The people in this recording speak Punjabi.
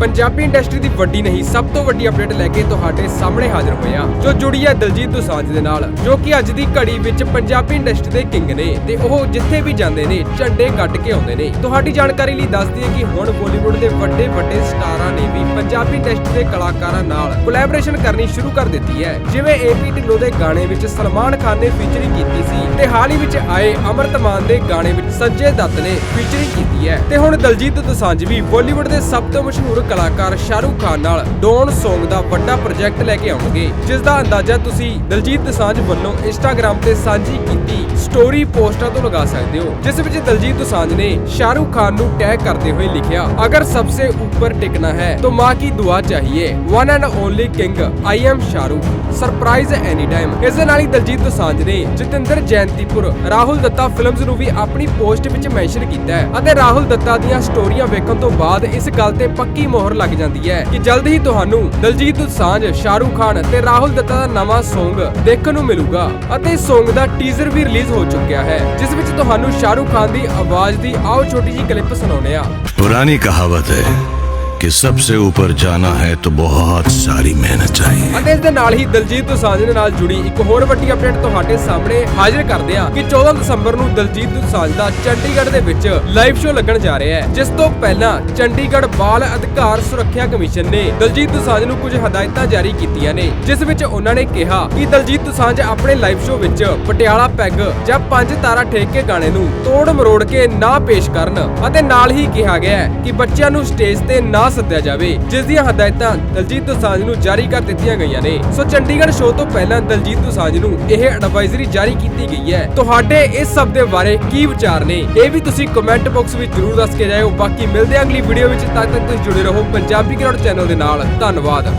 ਪੰਜਾਬੀ ਇੰਡਸਟਰੀ ਦੀ ਵੱਡੀ ਨਹੀਂ, ਸਭ ਤੋਂ ਵੱਡੀ ਅਪਡੇਟ ਲੈ ਕੇ ਤੁਹਾਡੇ ਸਾਹਮਣੇ ਹਾਜ਼ਰ ਹੋਏ ਹਾਂ। ਜੋ ਜੁੜੀ ਹੈ ਦਲਜੀਤ ਦੁਸਾਂਝ ਦੇ ਨਾਲ, ਜੋ ਕਿ ਅੱਜ ਦੀ ਘੜੀ ਵਿੱਚ ਪੰਜਾਬੀ ਇੰਡਸਟਰੀ ਦੇ ਕਿੰਗ ਨੇ ਤੇ ਉਹ ਜਿੱਥੇ ਵੀ ਜਾਂਦੇ ਨੇ, ਝੰਡੇ ਕੱਢ ਕੇ ਆਉਂਦੇ ਨੇ। ਤੁਹਾਡੀ ਜਾਣਕਾਰੀ ਲਈ ਦੱਸ ਦਈਏ ਕਿ ਹੁਣ ਬਾਲੀਵੁੱਡ ਦੇ ਵੱਡੇ ਵੱਡੇ ਸਟਾਰਾਂ ਨੇ ਵੀ ਪੰਜਾਬੀ ਇੰਡਸਟਰੀ ਦੇ ਕਲਾਕਾਰਾਂ ਨਾਲ ਕੋਲੈਬੋਰੇਸ਼ਨ ਕਰਨੀ ਸ਼ੁਰੂ ਕਰ ਦਿੱਤੀ ਹੈ। ਜਿਵੇਂ ਏਪੀ ਢਿੱਲੋਂ ਦੇ ਗਾਣੇ ਵਿੱਚ ਸਲਮਾਨ ਖਾਨ ਨੇ ਫੀਚਰਿੰਗ ਕੀਤੀ ਸੀ ਤੇ ਹਾਲ ਹੀ ਵਿੱਚ ਆਏ ਅਮਰਤ ਮਾਨ ਦੇ ਗਾਣੇ ਵਿੱਚ ਸੰਜੇ ਦੱਤ ਨੇ ਫੀਚਰਿੰਗ ਕੀਤੀ ਹੈ। ਤੇ ਹੁਣ ਦਲਜੀਤ ਦੁਸਾਂਝ ਵੀ ਬਾਲੀਵੁੱਡ ਦੇ ਸਭ ਤੋਂ ਮਸ਼ਹੂਰ ਕਲਾਕਾਰ ਸ਼ਾਹਰੂਖ ਖਾਨ ਨਾਲ ਡੋਨ Song ਦਾ ਵੱਡਾ ਪ੍ਰੋਜੈਕਟ ਲੈ ਕੇ ਆਉਣਗੇ। ਜਿਸ ਦਾ ਅੰਦਾਜ਼ਾ ਤੁਸੀਂ ਦਲਜੀਤ ਦਸਾਂਝ ਵੱਲੋਂ Instagram ਤੇ ਸਾਂਝੀ ਕੀਤੀ ਸਟੋਰੀ ਪੋਸਟਾਂ ਤੋਂ ਲਗਾ ਸਕਦੇ ਹੋ, ਜਿਸ ਵਿੱਚ ਦਲਜੀਤ ਦੋਸਾਂਝ ਨੇ ਸ਼ਾਹਰੂਖ ਖਾਨ ਨੂੰ ਟੈਗ ਕਰਦੇ ਹੋਏ ਲਿਖਿਆ, ਅਗਰ ਸਭ ਸੇ ਉੱਪਰ ਟਿਕਣਾ ਹੈ, ਤਾਂ ਮਾਂ ਕੀ ਦੁਆ ਚਾਹੀਏ? One and only king I am Shahrukh. Surprise any time ਇਸ ਦੇ ਨਾਲ ਹੀ ਦਲਜੀਤ ਦਸਾਂਝ ਨੇ ਜਤਿੰਦਰ ਜੈਨਤੀਪੁਰ, ਰਾਹੁਲ ਦੱਤਾ ਫਿਲਮਸ ਨੂੰ ਵੀ ਆਪਣੀ ਪੋਸਟ ਵਿੱਚ ਮੈਂਸ਼ਨ ਕੀਤਾ ਹੈ ਅਤੇ ਰਾਹੁਲ ਦੱਤਾ ਦੀਆਂ ਸਟੋਰੀਆਂ ਵੇਖਣ ਤੋਂ ਬਾਅਦ ਇਸ ਗੱਲ ਤੇ ਪੱਕੀ ਮੋਹਰ ਲੱਗ ਜਾਂਦੀ ਹੈ ਕਿ ਜਲਦ ਹੀ ਤੁਹਾਨੂੰ ਦਲਜੀਤ ਦੋਸਾਂਝ ਸ਼ਾਹਰੂਖ ਖਾਨ ਤੇ ਰਾਹੁਲ ਦੱਤਾ ਦਾ ਨਵਾਂ Song ਦੇਖਣ ਨੂੰ ਮਿਲੂਗਾ ਅਤੇ Song ਦਾ ਟੀਜ਼ਰ ਵੀ ਰਿਲੀਜ਼ ਹੋ ਚੁੱਕਿਆ ਹੈ, ਜਿਸ ਵਿੱਚ ਤੁਹਾਨੂੰ ਸ਼ਾਹਰੂਖ ਖਾਨ ਦੀ ਆਵਾਜ਼ ਦੀ ਆਓ ਛੋਟੀ ਜੀ ਕਲਿੱਪ ਸੁਣਾਉਣੇ ਆ ਪੁਰਾਣੀ ਕਹਾਵਤ ਹੈ ਕਿ ਸਭ ਸੇ ਉੱਪਰ ਜਾਣਾ ਹੈ ਤਾਂ ਬਹੁਤ ਸਾਰੀ ਮਿਹਨਤ ਚਾਹੀਏ। ਅਤੇ ਇਸ ਦੇ ਨਾਲ ਹੀ ਦਲਜੀਤ ਦੋਸਾਂਝ ਦੇ ਨਾਲ ਜੁੜੀ ਇੱਕ ਹੋਰ ਵੱਡੀ ਅਪਡੇਟ ਤੁਹਾਡੇ ਸਾਹਮਣੇ ਹਾਜ਼ਰ ਕਰਦੇ ਆ ਕਿ 14 ਦਸੰਬਰ ਨੂੰ ਦਲਜੀਤ ਦੋਸਾਂਝ ਦਾ ਚੰਡੀਗੜ੍ਹ ਦੇ ਵਿੱਚ ਲਾਈਵ ਸ਼ੋਅ ਲੱਗਣ ਜਾ ਰਿਹਾ ਹੈ। ਜਿਸ ਤੋਂ ਪਹਿਲਾਂ ਚੰਡੀਗੜ੍ਹ ਬਾਲ ਅਧਿਕਾਰ ਸੁਰੱਖਿਆ ਕਮਿਸ਼ਨ ਨੇ ਦਲਜੀਤ ਦੋਸਾਂਝ ਨੂੰ ਕੁਝ ਹਦਾਇਤਾਂ ਜਾਰੀ ਕੀਤੀਆਂ ਨੇ, ਜਿਸ ਵਿੱਚ ਉਹਨਾਂ ਨੇ ਕਿਹਾ ਕਿ ਦਲਜੀਤ ਦੁਸਾਂਝ ਆਪਣੇ ਲਾਈਵ ਸ਼ੋਅ ਵਿੱਚ ਪਟਿਆਲਾ ਪੈਗ ਜਾਂ ਪੰਜ ਤਾਰਾ ਠੇਕੇ ਗਾਣੇ ਨੂੰ ਤੋੜ ਮਰੋੜ ਕੇ ਨਾ ਪੇਸ਼ ਕਰਨ ਅਤੇ ਨਾਲ ਹੀ ਕਿਹਾ ਗਿਆ ਕਿ ਬੱਚਿਆਂ ਨੂੰ ਸਟੇਜ ਤੇ ਨਾ ਸੱਦਿਆ ਜਾਵੇ, ਜਿਸ ਦੀਆਂ ਹਦਾਇਤਾਂ ਦਲਜੀਤ ਦੋਸਾਂਝ ਨੂੰ ਜਾਰੀ ਕਰ ਦਿੱਤੀਆਂ ਗਈਆਂ ਨੇ। ਸੋ ਚੰਡੀਗੜ੍ਹ ਸ਼ੋਅ ਤੋਂ ਪਹਿਲਾਂ ਦਲਜੀਤ ਦੋਸਾਂਝ ਨੂੰ ਇਹ ਐਡਵਾਈਜ਼ਰੀ ਜਾਰੀ ਕੀਤੀ ਗਈ ਹੈ। ਤੁਹਾਡੇ ਇਸ ਸਭ ਦੇ ਬਾਰੇ ਕੀ ਵਿਚਾਰ ਨੇ? ਇਹ ਵੀ ਤੁਸੀਂ ਕਮੈਂਟ ਬਾਕਸ ਵਿੱਚ ਜਰੂਰ ਦੱਸ ਕੇ ਜਾਇਓ। ਬਾਕੀ ਮਿਲਦੇ ਹਾਂ ਅਗਲੀ ਵੀਡੀਓ ਵਿੱਚ। ਤਦ ਤੱਕ ਤੁਸੀਂ ਜੁੜੇ ਰਹੋ ਪੰਜਾਬੀ ਕਰੋੜ ਚੈਨਲ ਦੇ ਨਾਲ। ਧੰਨਵਾਦ।